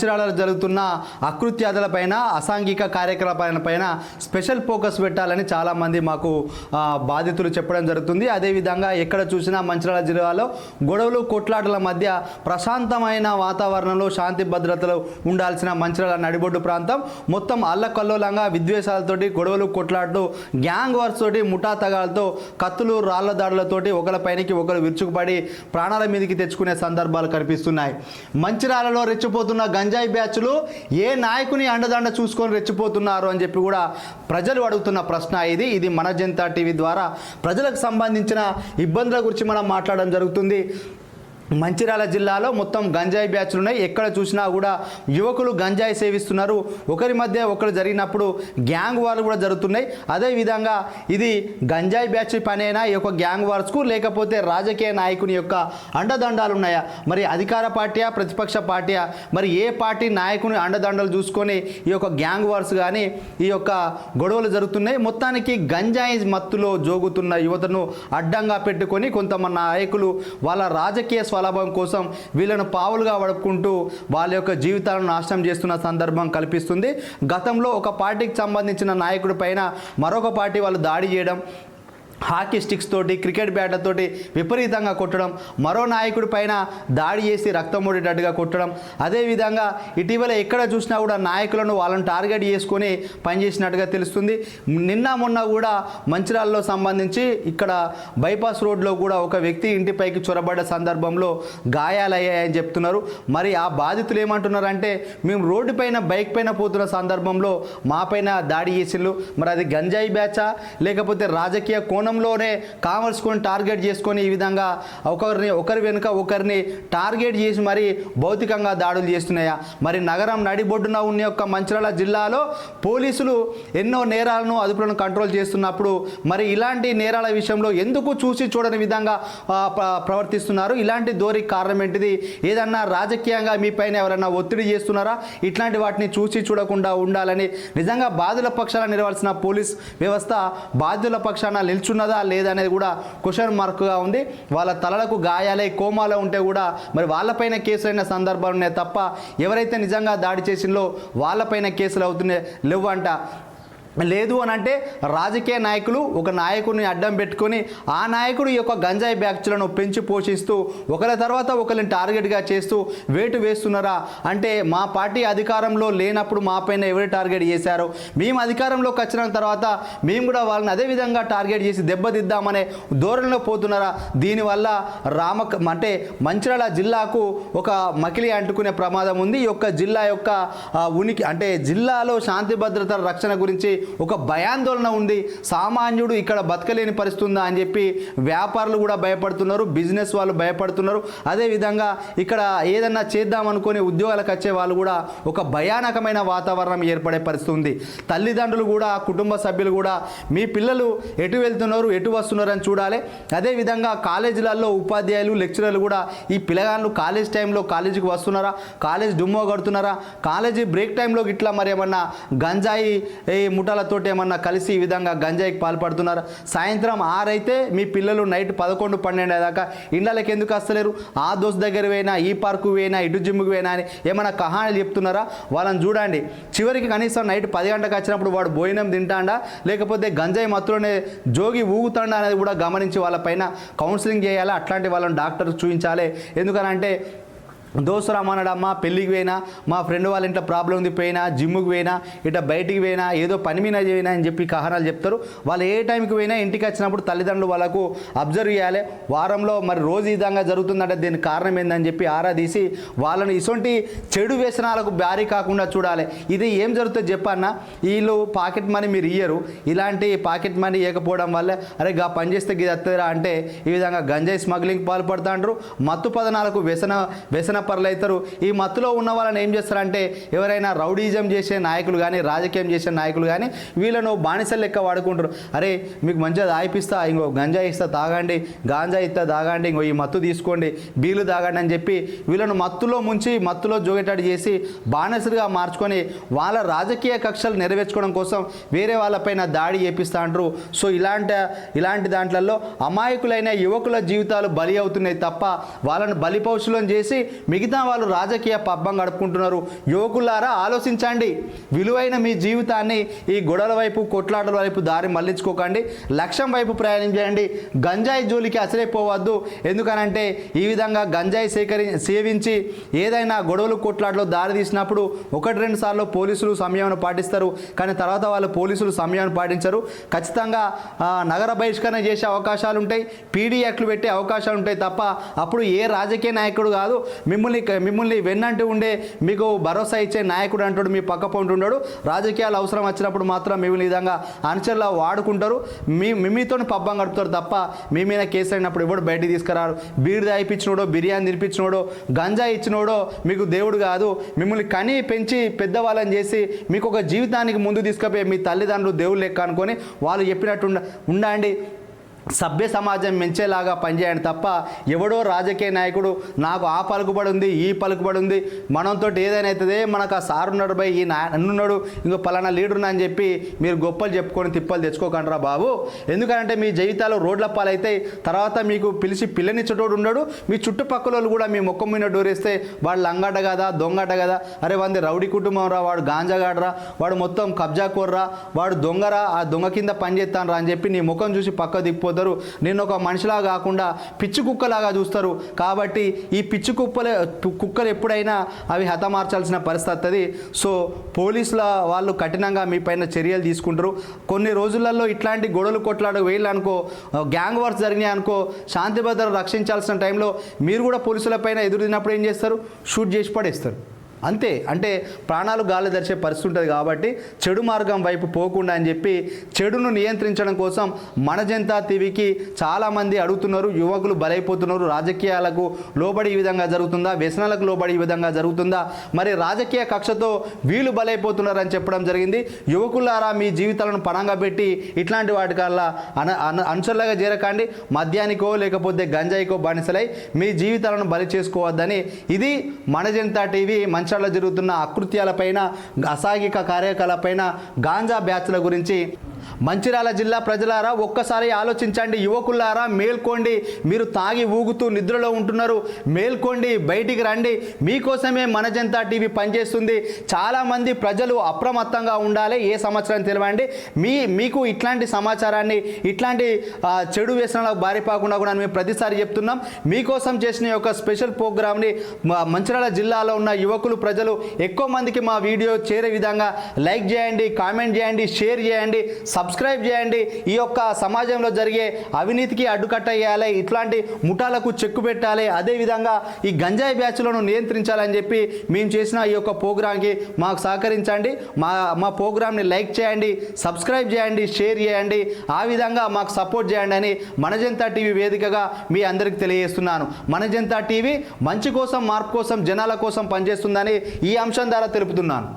మంచిర్యాలలో జరుగుతున్న అకృత్యాదులపైన అసాంఘిక కార్యకలాపాలపైన special focus పెట్టాలని చాలామంది మాకు బాధితులు చెప్పడం జరుగుతుంది. అదేవిధంగా ఎక్కడ చూసినా మంచిర్యాల జిల్లాలో గొడవలు కొట్లాటల మధ్య ప్రశాంతమైన వాతావరణంలో శాంతి భద్రతలు ఉండాల్సిన మంచిర్యాల నడిబొడ్డు ప్రాంతం. మొత్తం అల్లకల్లోలంగా విద్వేషాలతోటి గొడవలు కొట్లాడుతూ గ్యాంగ్ వార్స్ తోటి ముఠా తగాలతో కత్తులు రాళ్ళ దాడులతోటి ఒకరిపైనకి ఒకరు విరుచుకుపడి ప్రాణాల మీదకి తెచ్చుకునే సందర్భాలు కనిపిస్తున్నాయి. మంచిర్యాలలో రెచ్చిపోతున్న గంజాయి బ్యాచ్లు ఏ నాయకుని అండదండ చూసుకొని రెచ్చిపోతున్నారు అని చెప్పి కూడా ప్రజలు అడుగుతున్న ప్రశ్న ఇది. ఇది మన జనతా టీవీ ద్వారా ప్రజలకు సంబంధించిన ఇబ్బందుల గురించి మనం మాట్లాడడం జరుగుతుంది. మంచిర్యాల జిల్లాలో మొత్తం గంజాయి బ్యాచ్లు ఉన్నాయి ఎక్కడ చూసినా కూడా యువకులు గంజాయి సేవిస్తున్నారు. ఒకరి మధ్య ఒకరు జరిగినప్పుడు గ్యాంగ్ వార్లు కూడా జరుగుతున్నాయి. అదేవిధంగా ఇది గంజాయి బ్యాచ్ పనేనా? ఈ యొక్క గ్యాంగ్ వార్స్కు లేకపోతే రాజకీయ నాయకుని యొక్క అండదండాలు ఉన్నాయా మరి అధికార పార్టీయా? ప్రతిపక్ష పార్టీయా? మరి ఏ పార్టీ నాయకుని అండదండలు చూసుకొని ఈ యొక్క గ్యాంగ్ వార్స్ కానీ ఈ యొక్క గొడవలు జరుగుతున్నాయి? మొత్తానికి గంజాయి మత్తులో జోగుతున్న యువతను అడ్డంగా పెట్టుకొని కొంతమంది నాయకులు వాళ్ళ రాజకీయ స్వ స్వలాభం కోసం వీళ్ళను పావులుగా వడుకుంటూ వాళ్ళ యొక్క జీవితాలను నాశనం చేస్తున్న సందర్భం కల్పిస్తుంది. గతంలో ఒక పార్టీకి సంబంధించిన నాయకుడి పైన మరొక పార్టీ వాళ్ళు దాడి చేయడం హాకీ స్టిక్స్ తోటి క్రికెట్ బ్యాట్లతోటి విపరీతంగా కొట్టడం మరో నాయకుడి పైన దాడి చేసి రక్తం మూడేటట్టుగా కొట్టడం అదేవిధంగా ఇటీవల ఎక్కడ చూసినా కూడా నాయకులను వాళ్ళని టార్గెట్ చేసుకొని పనిచేసినట్టుగా తెలుస్తుంది. నిన్న మొన్న కూడా మంచిర్యాలలో సంబంధించి ఇక్కడ బైపాస్ రోడ్లో కూడా ఒక వ్యక్తి ఇంటిపైకి చొరబడ్డ సందర్భంలో గాయాలయ్యాయని చెప్తున్నారు. మరి ఆ బాధితులు ఏమంటున్నారంటే మేము రోడ్డు పైన బైక్ పైన పోతున్న సందర్భంలో మా పైన దాడి చేసిండ్రు. మరి అది గంజాయి బ్యాచా? లేకపోతే రాజకీయ కోణం తరుణంలోనే కొని టార్గెట్ చేసుకొని ఈ విధంగా ఒకరిని ఒకరి వెనుక ఒకరిని టార్గెట్ చేసి మరి భౌతికంగా దాడులు చేస్తున్నాయా? మరి నగరం నడిబొడ్డున ఉన్న యొక్క మంచిర్యాల జిల్లాలో పోలీసులు ఎన్నో నేరాలను అదుపులను కంట్రోల్ చేస్తున్నప్పుడు మరి ఇలాంటి నేరాల విషయంలో ఎందుకు చూసి చూడని విధంగా ప్రవర్తిస్తున్నారు? ఇలాంటి దోరికి కారణం ఏంటిది? ఏదన్నా రాజకీయంగా మీ పైన ఎవరైనా ఒత్తిడి చేస్తున్నారా? ఇట్లాంటి వాటిని చూసి చూడకుండా ఉండాలని నిజంగా బాధుల పక్షాన నిలవాల్సిన పోలీస్ వ్యవస్థ బాధ్యుల పక్షాన ఉన్నదా లేదా అనేది కూడా క్వశ్చన్ మార్క్గా ఉంది. వాళ్ళ తలలకు గాయాలై కోమాలో ఉంటే కూడా మరి వాళ్ళపైన కేసులైన సందర్భాలు ఉన్నాయి తప్ప ఎవరైతే నిజంగా దాడి చేసిందో వాళ్ళపైన కేసులు అవుతున్నాయి. లేవంట. లేదు అని అంటే రాజకీయ నాయకులు ఒక నాయకుడిని అడ్డం పెట్టుకొని ఆ నాయకుడు ఈ యొక్క గంజాయి బ్యాచ్లను పెంచి పోషిస్తూ ఒకరి తర్వాత ఒకరిని టార్గెట్గా చేస్తూ వేటు వేస్తున్నారా? అంటే మా పార్టీ అధికారంలో లేనప్పుడు మా పైన ఎవరు టార్గెట్ చేశారు? మేము అధికారంలోకి వచ్చిన తర్వాత మేము కూడా వాళ్ళని అదే విధంగా టార్గెట్ చేసి దెబ్బతిద్దామనే ధోరణిలో పోతున్నారా? దీనివల్ల రామ అంటే మంచిర్యాల జిల్లాకు ఒక మకిలి అంటుకునే ప్రమాదం ఉంది. ఈ యొక్క జిల్లా యొక్క ఉనికి అంటే జిల్లాలో శాంతి భద్రతల రక్షణ గురించి ఒక భయాందోళన ఉంది. సామాన్యుడు ఇక్కడ బతకలేని పరిస్థితి ఉందా అని చెప్పి వ్యాపారులు కూడా భయపడుతున్నారు. బిజినెస్ వాళ్ళు భయపడుతున్నారు. అదేవిధంగా ఇక్కడ ఏదన్నా చేద్దాం అనుకుని ఉద్యోగాలకు వచ్చే వాళ్ళు కూడా ఒక భయానకమైన వాతావరణం ఏర్పడే పరిస్థితి ఉంది. తల్లిదండ్రులు కూడా కుటుంబ సభ్యులు కూడా మీ పిల్లలు ఎటు వెళ్తున్నారు ఎటు వస్తున్నారు అని చూడాలి. అదేవిధంగా కాలేజీలలో ఉపాధ్యాయులు లెక్చరర్లు కూడా ఈ పిల్లగాళ్ళు కాలేజ్ టైంలో కాలేజీకి వస్తున్నారా? కాలేజ్ డుమ్మో కడుతున్నారా? కాలేజీ బ్రేక్ టైంలో ఇట్లా మరి ఏమన్నా గంజాయి ముఠ గుంటలతోటి ఏమన్నా కలిసి ఈ విధంగా గంజాయికి పాల్పడుతున్నారా? సాయంత్రం ఆరైతే మీ పిల్లలు నైట్ పదకొండు పన్నెండు దాకా ఇండ్లకి ఎందుకు వస్తలేరు? ఆ దోస్త్ దగ్గర పోయినా ఈ పార్కు పోయినా ఇటు జిమ్కి పోయినా అని ఏమైనా కహానీలు చెప్తున్నారా? వాళ్ళని చూడండి. చివరికి కనీసం నైట్ పది గంటకు వచ్చినప్పుడు వాడు భోజనం తింటాడా? లేకపోతే గంజాయి మత్తులోనే జోగి ఊగుతాడా అనేది కూడా గమనించి వాళ్ళపైన కౌన్సిలింగ్ చేయాలి? అట్లాంటి వాళ్ళని డాక్టర్ చూపించాలి. ఎందుకనంటే దోస్తురా మనడమ్మా పెళ్ళికి పోయినా మా ఫ్రెండ్ వాళ్ళ ఇంట్లో ప్రాబ్లం ఉంది పోయినా జిమ్కి పోయినా ఇట్లా బయటికి పోయినా ఏదో పని మీద పోయినా అని చెప్పి కహనాలు చెప్తారు. వాళ్ళు ఏ టైంకి పోయినా ఇంటికి వచ్చినప్పుడు తల్లిదండ్రులు వాళ్ళకు అబ్జర్వ్ చేయాలి. వారంలో మరి రోజు ఈ విధంగా జరుగుతుందంటే దీనికి కారణం ఏందని చెప్పి ఆరా తీసి వాళ్ళని ఇటువంటి చెడు వ్యసనాలకు బ్యారీ కాకుండా చూడాలి. ఇది ఏం జరుగుతుందో చెప్పన్న. వీళ్ళు పాకెట్ మనీ మీరు ఇయ్యరు. ఇలాంటి పాకెట్ మనీ ఇవ్వకపోవడం వల్ల అరే గా పని చేస్తే ఇది వస్తుందిరా అంటే ఈ విధంగా గంజాయి స్మగ్లింగ్ పాల్పడుతుంటారు మత్తు పదనాలకు వ్యసన వ్యసన పరులు అవుతారు ఈ మత్తులో ఉన్న వాళ్ళని ఏం చేస్తారంటే ఎవరైనా రౌడీజం చేసే నాయకులు కానీ రాజకీయం చేసే నాయకులు కానీ వీళ్ళను బానిసలు లెక్క వాడుకుంటారు. అరే మీకు మంచిగా దాయిపిస్తా ఇంకో గంజా ఇస్తా తాగండి గాంజా ఇస్తా తాగండి ఇంకో ఈ మత్తు తీసుకోండి బీలు తాగండి అని చెప్పి వీళ్ళను మత్తులో ముంచి మత్తులో జోగేటట్టు చేసి బానిసలుగా మార్చుకొని వాళ్ళ రాజకీయ కక్షలు నెరవేర్చుకోవడం కోసం వేరే వాళ్ళపైన దాడి చేపిస్తా అంటారు సో ఇలాంటి ఇలాంటి దాంట్లలో అమాయకులైన యువకుల జీవితాలు బలి అవుతున్నాయి తప్ప వాళ్ళను బలిపౌషులం చేసి మిగతా వాళ్ళు రాజకీయ పబ్బం గడుపుకుంటున్నారు. యువకులారా ఆలోచించండి. విలువైన మీ జీవితాన్ని ఈ గొడవల వైపు కొట్లాటల వైపు దారి మళ్ళించుకోకండి. లక్ష్యం వైపు ప్రయాణం చేయండి. గంజాయి జోలికి అసలే పోవద్దు ఎందుకనంటే ఈ విధంగా గంజాయి సేకరి సేవించి ఏదైనా గొడవలు కొట్లాటలో దారి తీసినప్పుడు ఒకటి రెండు సార్లు పోలీసులు సమయాన్ని పాటిస్తారు. కానీ తర్వాత వాళ్ళు పోలీసులు సమయాన్ని పాటించరు. ఖచ్చితంగా నగర బహిష్కరణ చేసే అవకాశాలు ఉంటాయి పీడీ యాక్ట్లు పెట్టే అవకాశాలు ఉంటాయి తప్ప అప్పుడు ఏ రాజకీయ నాయకుడు కాదు. మిమ్మల్ని మిమ్మల్ని మిమ్మల్ని వెన్నంటూ ఉండే మీకు భరోసా ఇచ్చే నాయకుడు అంటాడు మీ పక్క పొంటి ఉన్నాడు రాజకీయాలు అవసరం వచ్చినప్పుడు మాత్రం మిమ్మల్ని విధంగా అనుచరులా వాడుకుంటారు. మీ మిమ్మీతో పబ్బం గడుపుతారు తప్ప మీ మీద కేసు అయినప్పుడు ఎవడు బయటికి తీసుకురారు? బీడి దాయిపించినోడో బిర్యానీ తినిపించినోడో గంజా ఇచ్చినోడో మీకు దేవుడు కాదు. మిమ్మల్ని కని పెంచి పెద్దవాళ్ళని చేసి మీకు ఒక జీవితానికి ముందు తీసుకుపోయి మీ తల్లిదండ్రులు దేవుడు లెక్క అనుకొని వాళ్ళు చెప్పినట్టు ఉండ ఉండండి. సభ్య సమాజం మెంచేలాగా పనిచేయండి తప్ప ఎవడో రాజకీయ నాయకుడు నాకు ఆ పలుకుబడి ఉంది ఈ పలుకుబడి ఉంది మనంతో ఏదైనా అవుతుంది మనకు ఆ సార్ ఉన్నాడు బై ఈ నన్నున్నాడు ఇంకో పలానా లీడర్ అని చెప్పి మీరు గొప్పలు చెప్పుకొని తిప్పలు తెచ్చుకోకండిరా బాబు. ఎందుకంటే మీ జీవితాలు రోడ్ల పాలైతే తర్వాత మీకు పిలిచి పిల్లనిచ్చేటోడు ఉండడు మీ చుట్టుపక్కల వాళ్ళు కూడా మీ ముఖం మీద డోరేస్తే వాడు లంగాట కదా దొంగట కదా అరే వంది రౌడీ కుటుంబం రా వాడు గాంజాగాడరా వాడు మొత్తం కబ్జా కోర్రా వాడు దొంగరా ఆ దొంగ కింద పని చేస్తాను రా అని చెప్పి నీ ముఖం చూసి పక్క దిక్కిపోతారు నేను ఒక మనిషిలా కాకుండా పిచ్చి కుక్కలాగా చూస్తారు. కాబట్టి ఈ పిచ్చి కుక్కలే కుక్కలు ఎప్పుడైనా అవి హతమార్చాల్సిన పరిస్థితి వస్తుంది సో పోలీసుల వాళ్ళు కఠినంగా మీ పైన చర్యలు తీసుకుంటారు. కొన్ని రోజులలో ఇట్లాంటి గొడవలు కొట్లాడ వేయాలనుకో గ్యాంగ్ వార్స్ జరిగినాయి అనుకో శాంతి భద్రత రక్షించాల్సిన టైంలో మీరు కూడా పోలీసుల పైన ఎదురుదినప్పుడు ఏం చేస్తారు? షూట్ చేసి పడేస్తారు. అంతే అంటే ప్రాణాలు గాలి దర్చే పరిస్థితి ఉంటుంది కాబట్టి చెడు మార్గం వైపు పోకుండా అని చెప్పి చెడును నియంత్రించడం కోసం మన జనతా టీవీకి చాలామంది అడుగుతున్నారు యువకులు బలైపోతున్నారు రాజకీయాలకు లోబడి ఈ విధంగా జరుగుతుందా వ్యసనాలకు లోబడి ఈ విధంగా జరుగుతుందా మరి రాజకీయ కక్షతో వీళ్ళు బలైపోతున్నారని చెప్పడం జరిగింది. యువకులారా మీ జీవితాలను పణంగా పెట్టి ఇట్లాంటి వాటికల్లా అన అన అనుసరులుగా చేరకండి. మద్యానికో లేకపోతే గంజాయికో బానిసలై మీ జీవితాలను బలి చేసుకోవద్దని ఇది మన జనతా టీవీ మంచాల్లో జరుగుతున్న అకృత్యాలపైన అసాంఘిక కార్యకలాపైన గాంజా బ్యాచ్ల గురించి మంచిర్యాల జిల్లా ప్రజలారా ఒక్కసారి ఆలోచించండి. యువకులారా మేల్కోండి. మీరు తాగి ఊగుతూ నిద్రలో ఉంటున్నారు. మేల్కోండి బయటికి రండి. మీకోసమే మన జనతా టీవీ పనిచేస్తుంది. చాలామంది ప్రజలు అప్రమత్తంగా ఉండాలి. ఏ సంవత్సరం తెలియండి మీ మీకు ఇట్లాంటి సమాచారాన్ని ఇట్లాంటి చెడు వ్యసనాలకు బారిపోకుండా కూడా మేము ప్రతిసారి చెప్తున్నాం. మీకోసం చేసిన యొక్క స్పెషల్ ప్రోగ్రామ్ని మంచిర్యాల జిల్లాలో ఉన్న యువకులు ప్రజలు ఎక్కువ మందికి మా వీడియో చేరే విధంగా లైక్ చేయండి కామెంట్ చేయండి షేర్ చేయండి. సబ్స్క్రైబ్ చేయండి. ఈ యొక్క సమాజంలో జరిగే అవినీతికి అడ్డుకట్ట వేయాలి. ఇట్లాంటి ముఠాలకు చెక్కు పెట్టాలి. అదేవిధంగా ఈ గంజాయి బ్యాచ్లను నియంత్రించాలని చెప్పి మేము చేసిన ఈ యొక్క ప్రోగ్రాంకి మాకు సహకరించండి. మా మా ప్రోగ్రామ్ని లైక్ చేయండి సబ్స్క్రైబ్ చేయండి షేర్ చేయండి. ఆ విధంగా మాకు సపోర్ట్ చేయండి అని మనజంత టీవీ వేదికగా మీ అందరికి తెలియజేస్తున్నాను. మనజంత టీవీ మంచి కోసం మార్పు కోసం జనాల కోసం పనిచేస్తుందని ఈ అంశం ద్వారా తెలుపుతున్నాను.